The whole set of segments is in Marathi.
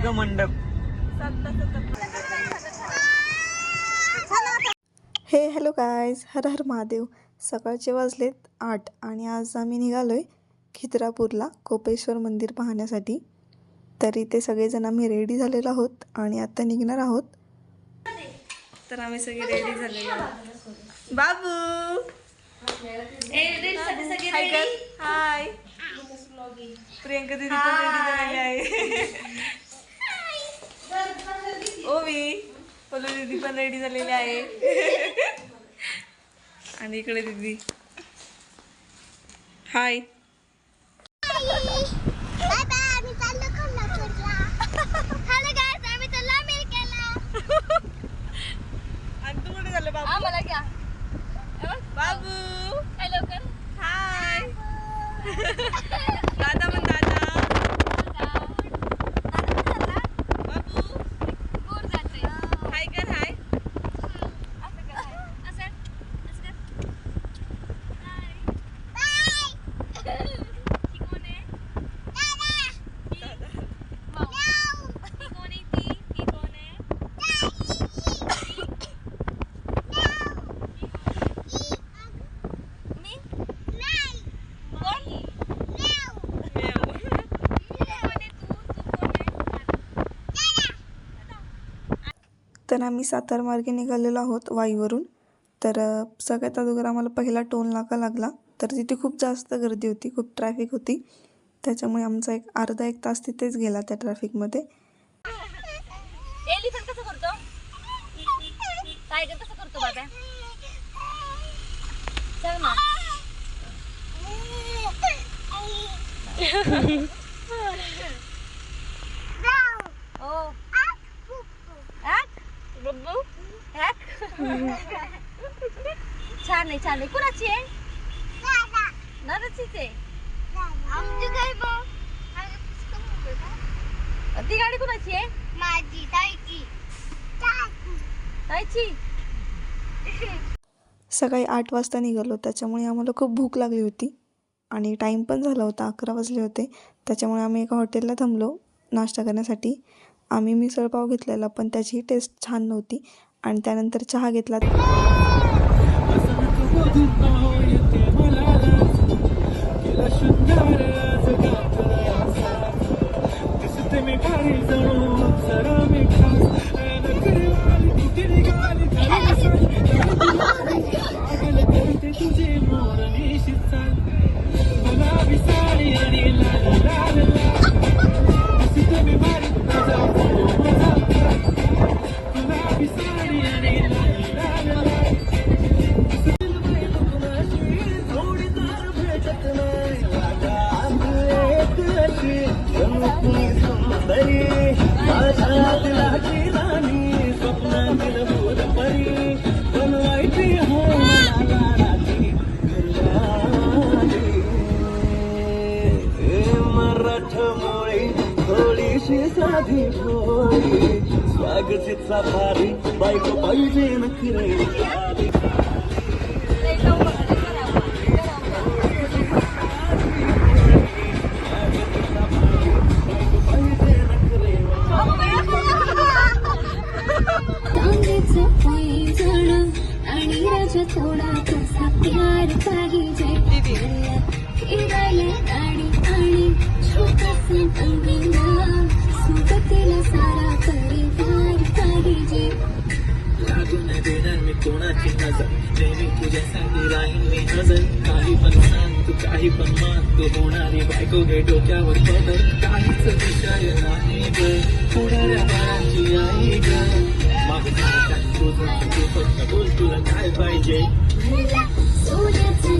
स्वर्ग मंडप. हे हॅलो गायज हर हर महादेव. सकाळचे वाजलेत आठ आणि आज आम्ही निघालो आहे खिद्रापूरला कोपेश्वर मंदिर पाहण्यासाठी. तर इथे सगळेजण आम्ही रेडी झालेलो आहोत आणि आता निघणार आहोत. तर आम्ही सगळे रेडी झालेलो आहोत. बाबू! हाय प्रियंका दीदी पण रेडी झालेली आहे. ओवी पल्लू दीदी पण रेडी झालेली आहे. आणि इकडे दीदी. हाय बाय बाय आम्ही चाललो कोल्हापूरला हॅलो गाइस आम्ही चाललो अमेरिकेला आणि तू कुठे झालं बाबू आम्हाला घ्या बाबू हॅलो कर हाय दादा पण दादा बाबू दूर जाते हाय कर हाय असं कर असं असं कर हाय बाय ही कोण आहे दादा माऊ ही कोण आहे ती ही कोण आहे मी नाही कोण तर आम्ही सातार मार्गे निघालेलो आहोत वाईवरून. तर सगळ्यात अगोदर आम्हाला पहिला टोल नाका लागला. तर तिथे खूप जास्त गर्दी होती खूप ट्रॅफिक होती. त्याच्यामुळे आमचा एक अर्धा एक तास तिथेच गेला त्या ट्रॅफिकमध्ये छान आहे छान आहे कुणाची आहे दादाचीच आहे आमची काय ती गाडी कुणाची आहे माझी ताईची ताईची सकाळी आठ वाजता निघालो त्याच्यामुळे आम्हाला खूप भूक लागली होती आणि टाईम पण झाला होता अकरा वाजले होते त्याच्यामुळे आम्ही एका हॉटेलला थांबलो नाश्ता करण्यासाठी आम्ही मिसळपाव घेतलेला पण त्याची टेस्ट छान नव्हती आणि त्यानंतर चहा घेतला. साधी भोळी स्वागतीचा भारी बायको पाहिजे नखरे थोडा कसा प्यार पाहिजे. फिरायला गाडी आणि छोटासा अंगणा सोबतीला सारा परिवार पाहिजे. लागून देणार मी कोणाची नजर? नेहमी तुझ्यासाठी राहीन मी नजर काही पण सांग तू काही पण मान तू होणारी बायको घे डोक्यावर पदर. काहीच विषय नाही ग. होणाऱ्या बाळांची आई ग. मागं काय तुझं तू फक्त बोल तुला काय पाहिजे सोन्याचा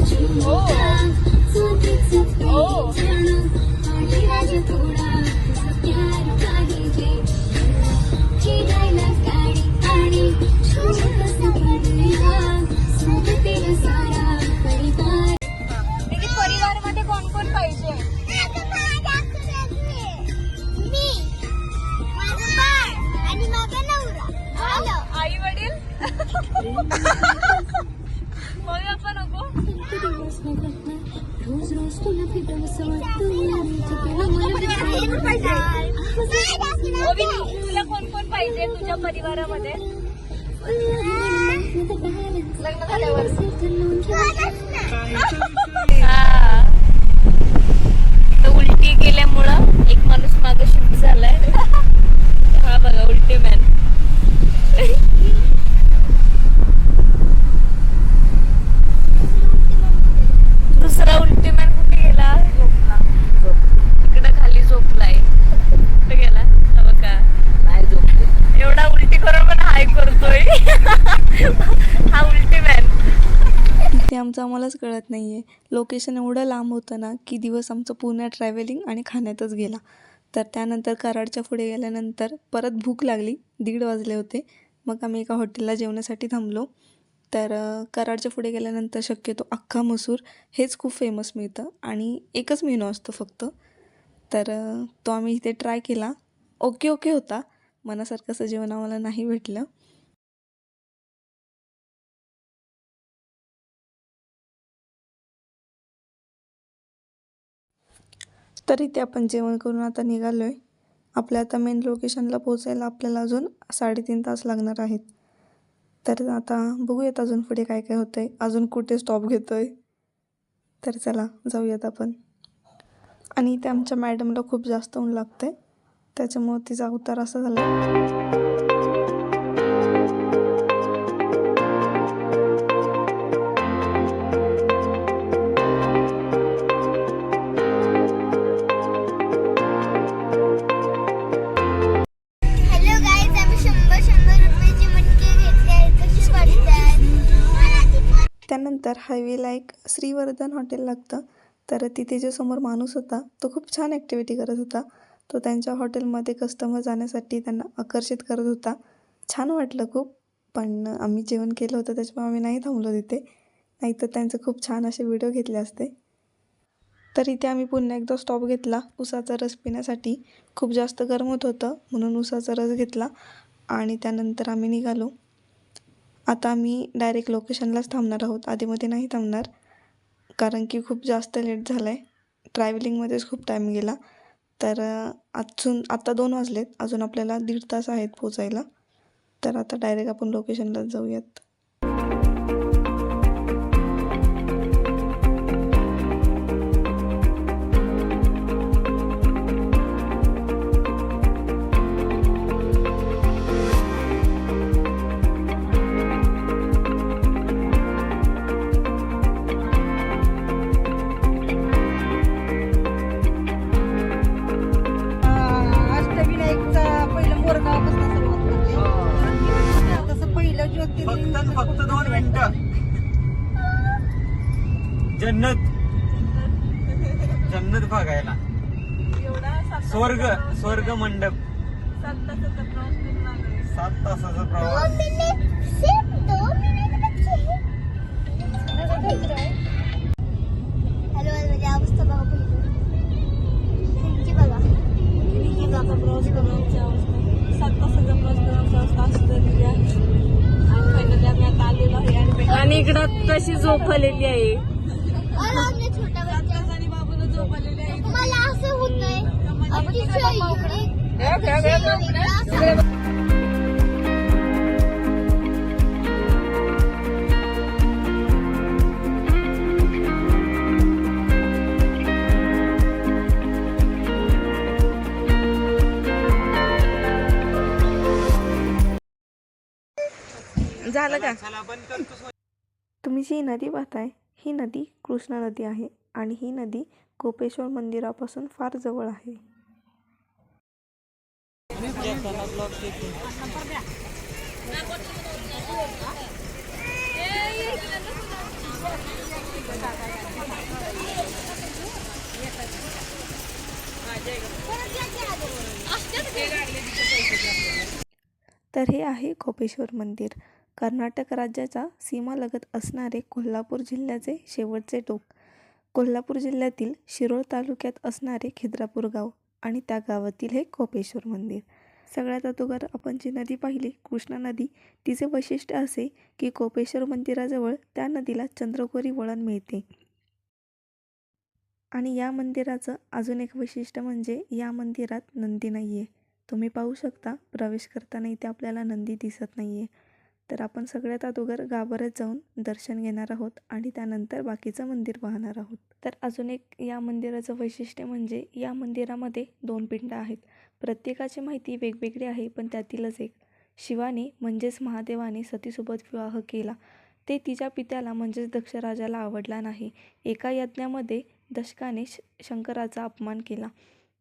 मलाच कळत नाही आहे लोकेशन एवढं लांब होतं ना की दिवस आमचं पूर्ण ट्रॅव्हलिंग आणि खाण्यातच गेला. तर त्यानंतर कराडच्या पुढे गेल्यानंतर परत भूक लागली दीड वाजले होते. मग आम्ही एका हॉटेलला जेवण्यासाठी थांबलो. तर कराडच्या पुढे गेल्यानंतर शक्यतो अख्खा मसूर हेच खूप फेमस मिळतं आणि एकच मेनू असतो फक्त. तर तो आम्ही इथे ट्राय केला. ओके ओके होता. मनासारखं असं जेवण आम्हाला नाही भेटलं. तर इथे आपण जेवण करून आता निघालो आहे आपल्या आता मेन लोकेशनला पोचायला आपल्याला अजून साडेतीन तास लागणार आहेत. तर आता बघूयात अजून पुढे काय काय होतं आहे अजून कुठे स्टॉप घेतो आहे तर चला जाऊयात आपण. आणि इथे आमच्या मॅडमला खूप जास्त ऊन लागतं आहे त्याच्यामुळं तिचा अवतार असा झाला. त्यानंतर हायवेला एक श्रीवर्धन हॉटेल लागतं. तर तिथे जो समोर माणूस होता तो खूप छान ॲक्टिव्हिटी करत होता. तो त्यांच्या हॉटेलमध्ये कस्टमर जाण्यासाठी त्यांना आकर्षित करत होता. छान वाटलं खूप. पण आम्ही जेवण केलं होतं त्याच्यामुळे आम्ही नाही थांबलो तिथे. नाहीतर त्यांचे खूप छान असे व्हिडिओ घेतले असते. तर इथे आम्ही पुन्हा एकदा स्टॉप घेतला. उसाचा रस पिण्यासाठी. खूप जास्त गरम होत होतं म्हणून उसाचा रस घेतला. आणि त्यानंतर आम्ही निघालो. आता आम्ही डायरेक्ट लोकेशनलाच थांबणार आहोत. आधीमध्ये नाही थांबणार. कारण की खूप जास्त लेट झाला आहे ट्रॅव्हलिंगमध्येच खूप टाईम गेला. तर अजून आत्ता दोन वाजलेत. अजून आपल्याला दीड तास आहेत पोचायला तर आता डायरेक्ट आपण लोकेशनलाच जाऊयात. तासाचा प्रवास. करण्याची अवस्था असते आणि फायनली आम्ही आता आलेलो आहे? आणि आणि इकडं कशी झोपलेली आहे झालं का? तुम्ही जी नदी पाहताय ही नदी कृष्णा नदी आहे आणि ही नदी कोपेश्वर मंदिरापासून फार जवळ आहे. तर हे आहे कोपेश्वर मंदिर. कर्नाटक राज्याच्या सीमालगत असणारे कोल्हापूर जिल्ह्याचे शेवटचे टोक. कोल्हापूर जिल्ह्यातील शिरोळ तालुक्यात असणारे खिद्रापूर गाव. आणि त्या गावातील हे कोपेश्वर मंदिर. सगळ्यात अगोदर आपण जी नदी पाहिली कृष्णा नदी तिचे वैशिष्ट्य असे की कोपेश्वर मंदिराजवळ त्या नदीला चंद्रकोरी वळण मिळते. आणि या मंदिराचं अजून एक वैशिष्ट्य म्हणजे या मंदिरात नंदी नाही आहे तुम्ही पाहू शकता प्रवेश करताना इथे आपल्याला नंदी दिसत नाही आहे तर आपण सगळ्यात अगोदर गाभाऱ्यात जाऊन दर्शन घेणार आहोत आणि त्यानंतर बाकीचं मंदिर पाहणार आहोत. तर अजून एक या मंदिराचं वैशिष्ट्य म्हणजे या मंदिरामध्ये दोन पिंड आहेत. प्रत्येकाची माहिती वेगवेगळी आहे पण त्यातीलच एक. शिवाने म्हणजेच महादेवाने सतीसोबत विवाह केला. ते तिच्या पित्याला म्हणजेच दक्षराजाला आवडला नाही. एका यज्ञामध्ये दशकाने श शंकराचा अपमान केला.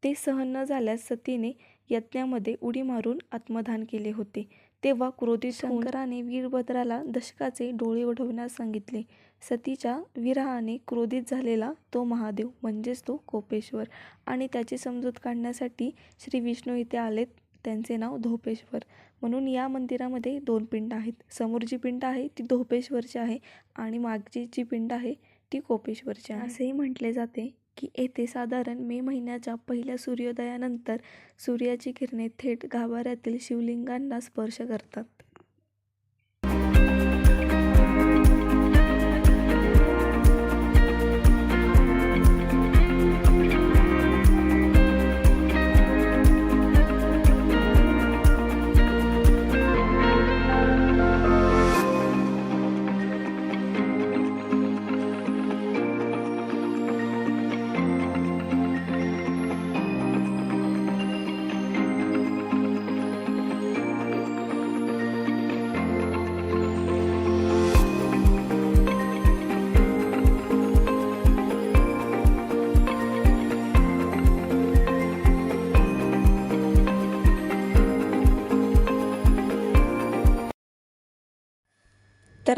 ते सहन न झाल्यास सतीने यज्ञामध्ये उडी मारून आत्मदान केले होते. तेव्हा क्रोधित शंकराने वीरभद्राला दशकाचे डोळे उडवण्यास सांगितले. सतीच्या विरहाने क्रोधित झालेला तो महादेव म्हणजेच तो कोपेश्वर आणि त्याची समजूत काढण्यासाठी श्री विष्णू इथे आलेत. त्यांचे नाव धोपेश्वर. म्हणून या मंदिरामध्ये दोन पिंड आहेत. समोर जी पिंड आहे ती धोपेश्वरची आहे आणि मागची जी पिंड आहे ती कोपेश्वरची आहे. असेही म्हटले जाते. की येथे साधारण मे महिन्याच्या पहिल्या सूर्योदयानंतर सूर्याची किरणे थेट गाभाऱ्यातील शिवलिंगांना स्पर्श करतात.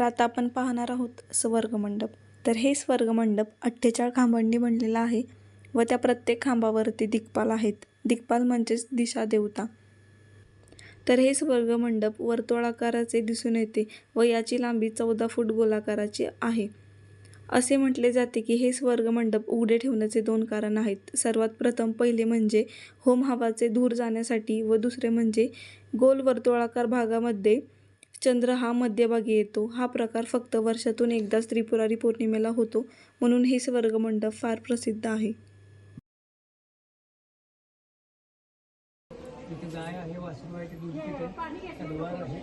तर आता आपण पाहणार आहोत स्वर्गमंडप. तर हे स्वर्गमंडप अठ्ठेचाळ खांबांनी बनलेलं आहे व त्या प्रत्येक खांबावरती दिग्पाल आहेत. दिग्पाल म्हणजेच दिशा देवता तर हे स्वर्गमंडप वर्तुळाकाराचे दिसून येते व याची लांबी चौदा फूट गोलाकाराची आहे. असे म्हटले जाते की हे स्वर्गमंडप उघडे ठेवण्याचे दोन कारण आहेत. सर्वात प्रथम पहिले म्हणजे होम हवाचे दूर जाण्यासाठी व दुसरे म्हणजे गोल वर्तुळाकार भागामध्ये चंद्र हा मध्यभागी येतो. हा प्रकार फक्त वर्षातून एकदाच त्रिपुरारी पौर्णिमेला होतो. म्हणून हे स्वर्गमंडप फार प्रसिद्ध आहे. गाय आहे वासरू आहे तलवार आहे.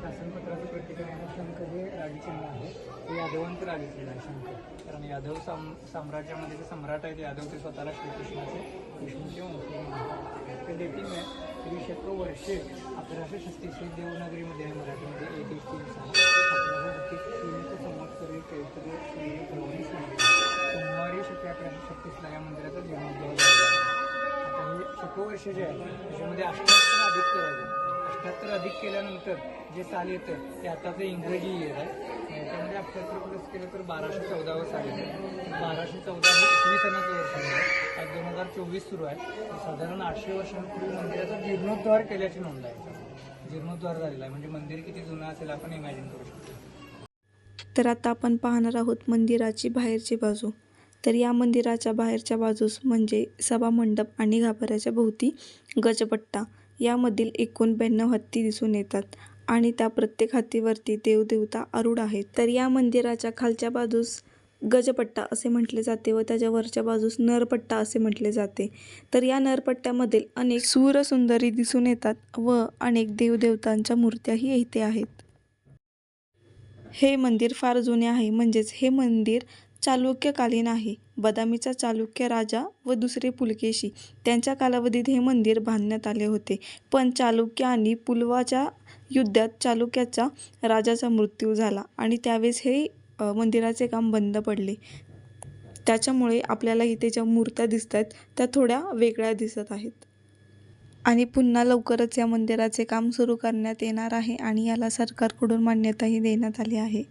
शासनपत्राचं प्रत्येक शंख हे राजचिन्ह आहे. ते यादवांचं राजचिन्ह आहे शंख कारण यादव साम साम्राज्यामध्ये जे सम्राट आहेत यादव ते स्वतःला श्रीकृष्णाचे विष्णूचे वंश ते देखील आहे वर्षे अकराशे छत्तीस देवनागरीमध्ये आहे मराठीमध्ये एक एक तीन सहा अकराशे छत्तीस संवाद करेल चैत्र सोमवारी शके अकराशे छत्तीसला या मंदिराचा जीर्णोद्धार आता हे शतवर्ष जे आहे त्याच्यामध्ये अष्टाहत्तर अधिक करायचे अठ्याहत्तर अधिक केल्यानंतर जे साल येतं ते आताचं इंग्रजी येत आहे. त्यामध्ये अठ्याहत्तर प्लस केलं तर बाराशे चौदावं साल. बाराशे चौदा हे एकवीस सणाचं वर्ष आहे आज दोन हजार चोवीस सुरू आहे. साधारण आठशे वर्षांपूर्वी मंदिराचा जीर्णोद्धार केल्याची नोंद आहे. जीर्णोद्धार झालेला आहे. म्हणजे मंदिर किती जुनं असेल आपण इमॅजिन करू शकतो. तर आता आपण पाहणार आहोत मंदिराची बाहेरची बाजू. तर या मंदिराच्या बाहेरच्या बाजूस म्हणजे सभामंडप आणि गाभाऱ्याच्या भोवती गजपट्टा. यामधील एकूण ब्याण्णव हत्ती दिसून येतात. आणि त्या प्रत्येक हातीवरती देवदेवता आरूढ आहेत. तर या मंदिराच्या खालच्या बाजूस गजपट्टा असे म्हटले जाते व त्याच्या वरच्या बाजूस नरपट्टा असे म्हटले जाते. तर या नरपट्ट्यामधील अनेक सूरसुंदरी दिसून येतात व अनेक देवदेवतांच्या मूर्त्याही इथे आहेत. हे मंदिर फार जुने आहे. म्हणजेच हे मंदिर चालुक्यकालीन आहे. बदामीचा चालुक्य राजा व दुसरे पुलकेशी. त्यांच्या कालावधीत हे मंदिर बांधण्यात आले होते. पण चालुक्य आणि पुलवाच्या युद्धात चालुक्याचा राजाचा मृत्यू झाला आणि त्यावेळेस हे मंदिराचे काम बंद पडले. त्याच्यामुळे आपल्याला इथे ज्या मूर्त्या दिसत आहेत त्या थोड्या वेगळ्या दिसत आहेत. आणि पुन्हा लवकरच या मंदिराचे काम सुरू करण्यात येणार आहे आणि याला सरकारकडून मान्यताही देण्यात आली आहे.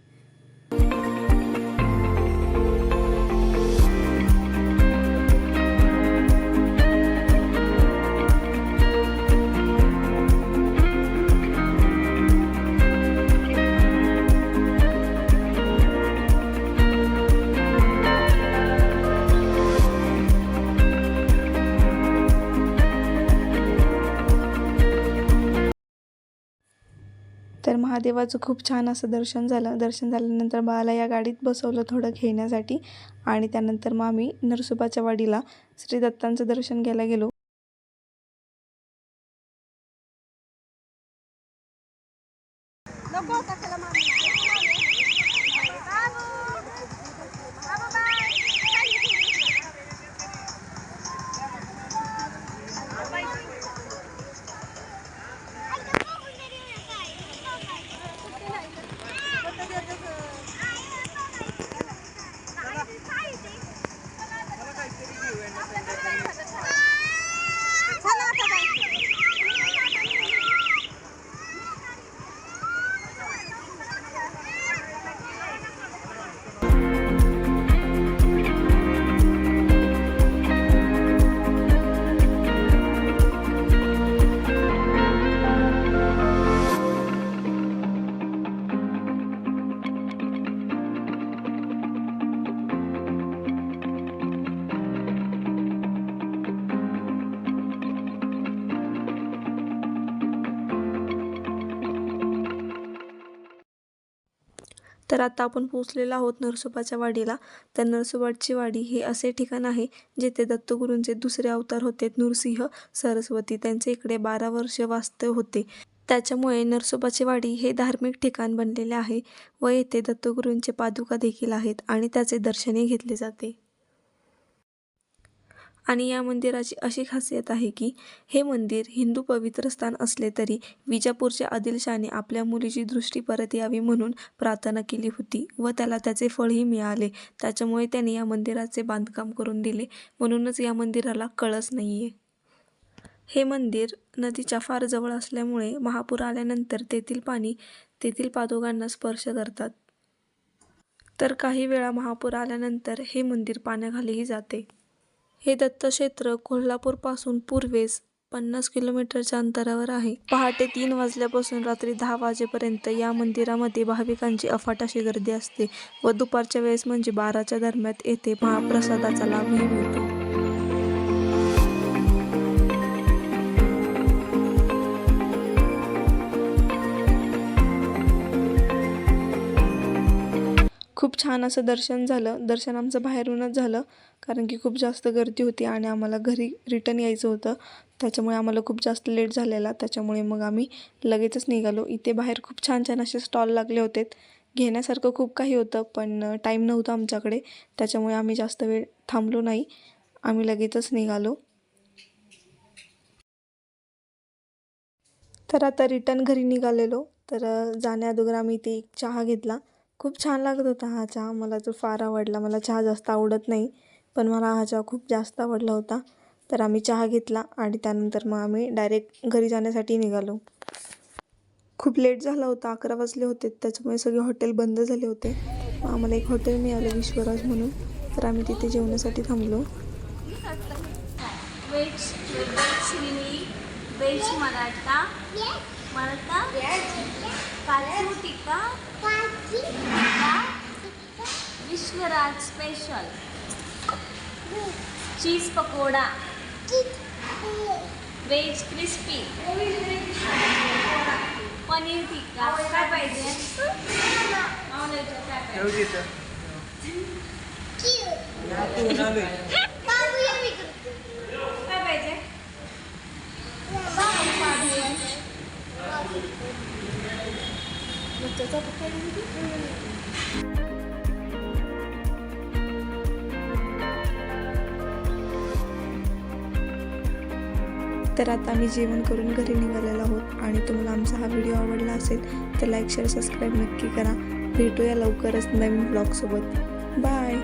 देवाचं खूप छान असं दर्शन झालं. दर्शन झाल्यानंतर बाळाला या गाडीत बसवलं थोडं घेण्यासाठी आणि त्यानंतर मग आम्ही नरसोबाच्या वाडीला श्री दत्तांचं दर्शन घ्यायला गेलो. तर आता आपण पोचलेलो आहोत नरसोबाच्या वाडीला. तर नरसोबाची वाडी हे असे ठिकाण आहे जेथे दत्तगुरूंचे दुसरे अवतार होते नृसिंह सरस्वती. त्यांचे इकडे बारा वर्ष वास्तव्य होते. त्याच्यामुळे नरसोबाची वाडी हे धार्मिक ठिकाण बनलेले आहे व येथे दत्तगुरूंचे पादुका देखील आहेत आणि त्याचे दर्शनही घेतले जाते. आणि या मंदिराची अशी खासियत आहे की हे मंदिर हिंदू पवित्र स्थान असले तरी विजापूरच्या आदिलशाने आपल्या मुलीची दृष्टी परत यावी म्हणून प्रार्थना केली होती व त्याला त्याचे फळही मिळाले. त्याच्यामुळे त्याने या मंदिराचे बांधकाम करून दिले. म्हणूनच या मंदिराला कळस नाही आहे हे मंदिर नदीच्या फार जवळ असल्यामुळे महापूर आल्यानंतर तेथील पाणी तेथील पादोगांना स्पर्श करतात. तर काही वेळा महापूर आल्यानंतर हे मंदिर पाण्याखालीही जाते. हे दत्तक्षेत्र कोल्हापूरपासून पूर्वेस पन्नास किलोमीटरच्या अंतरावर आहे. पहाटे तीन वाजल्यापासून रात्री दहा वाजेपर्यंत या मंदिरामध्ये भाविकांची अफाट अशी गर्दी असते व दुपारच्या वेळेस म्हणजे बाराच्या दरम्यान येथे महाप्रसादाचा लाभही मिळतो. खूप छान असं दर्शन झालं. दर्शन आमचं बाहेरूनच झालं. कारण की खूप जास्त गर्दी होती आणि आम्हाला घरी रिटर्न यायचं होतं. त्याच्यामुळे आम्हाला खूप जास्त लेट झालेला. त्याच्यामुळे मग आम्ही लगेचच निघालो. इथे बाहेर खूप छान छान असे स्टॉल लागले होते घेण्यासारखं खूप काही होतं पण टाईम नव्हता आमच्याकडे. त्याच्यामुळे आम्ही जास्त वेळ थांबलो नाही. आम्ही लगेचच निघालो. तर आता रिटर्न घरी निघालेलो. तर जाण्याअगोदर आम्ही इथे एक चहा घेतला. खूप छान लागत होता हा चहा. मला तो फार आवडला. मला चहा जास्त आवडत नाही पण मला हा चहा खूप जास्त आवडला होता. तर आम्ही चहा घेतला आणि त्यानंतर मग आम्ही डायरेक्ट घरी जाण्यासाठी निघालो. खूप लेट झाला होता अकरा वाजले होते. त्याच्यामुळे सगळे हॉटेल बंद झाले होते. आम्हाला एक हॉटेल मिळालं विश्वराज म्हणून. तर आम्ही तिथे जेवणासाठी थांबलो. Veg veg Maratha. काजू tikka tikka, Vishwaraj special cheese pakoda. Veg crispy paneer tikka. काय पाहिजे? काय पाहिजे? काय पाहिजे तर आता आम्ही जेवण करून घरी निघालेलो आहोत आणि तुम्हाला आमचा हा व्हिडिओ आवडला असेल तर लाईक शेअर सबस्क्राईब नक्की करा. भेटूया लवकरच नवीन ब्लॉगसोबत बाय